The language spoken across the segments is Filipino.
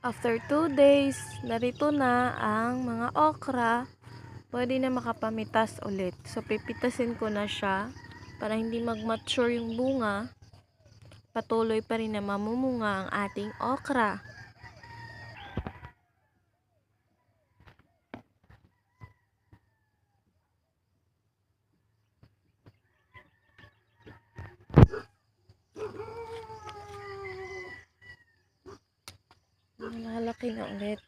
After 2 days, narito na ang mga okra. Pwede na makapamitas ulit. So, pipitasin ko na siya para hindi mag-mature yung bunga. Patuloy pa rin na mamumunga ang ating okra. Malalaki na ulit.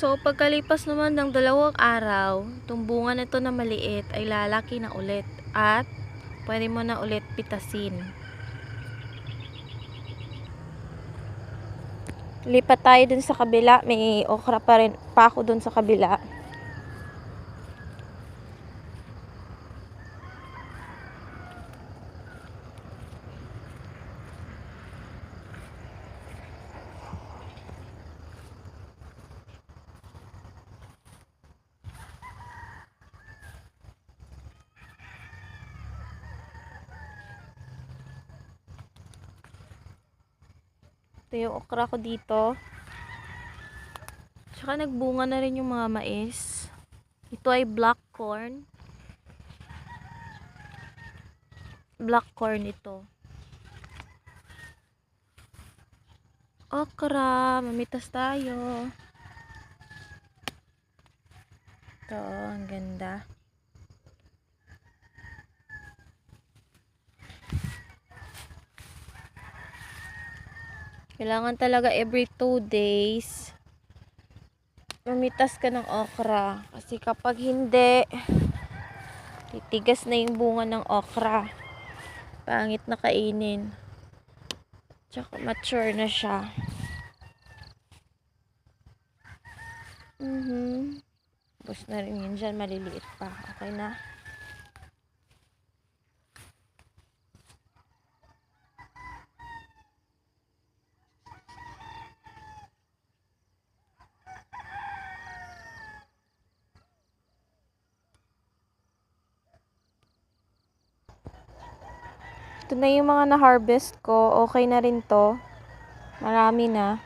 So, pagkalipas naman ng dalawang araw, itong bunga na ito na maliit ay lalaki na ulit. At, pwede mo na ulit pitasin. Lipat tayo dun sa kabila. May okra pa rin pa ako dun sa kabila. Ito yung okra ko dito. Tsaka nagbunga na rin yung mga mais. Ito ay black corn. Black corn ito. Okra, mamitas tayo. Ito, ang ganda. Kailangan talaga every 2 days mamitas ka ng okra. Kasi kapag hindi, titigas na yung bunga ng okra. Pangit na kainin. Tsaka mature na siya. Mhm. Bus na rin yun dyan. Maliliit pa. Okay na. Ito na yung mga na-harvest ko. Okay na rin to. Marami na.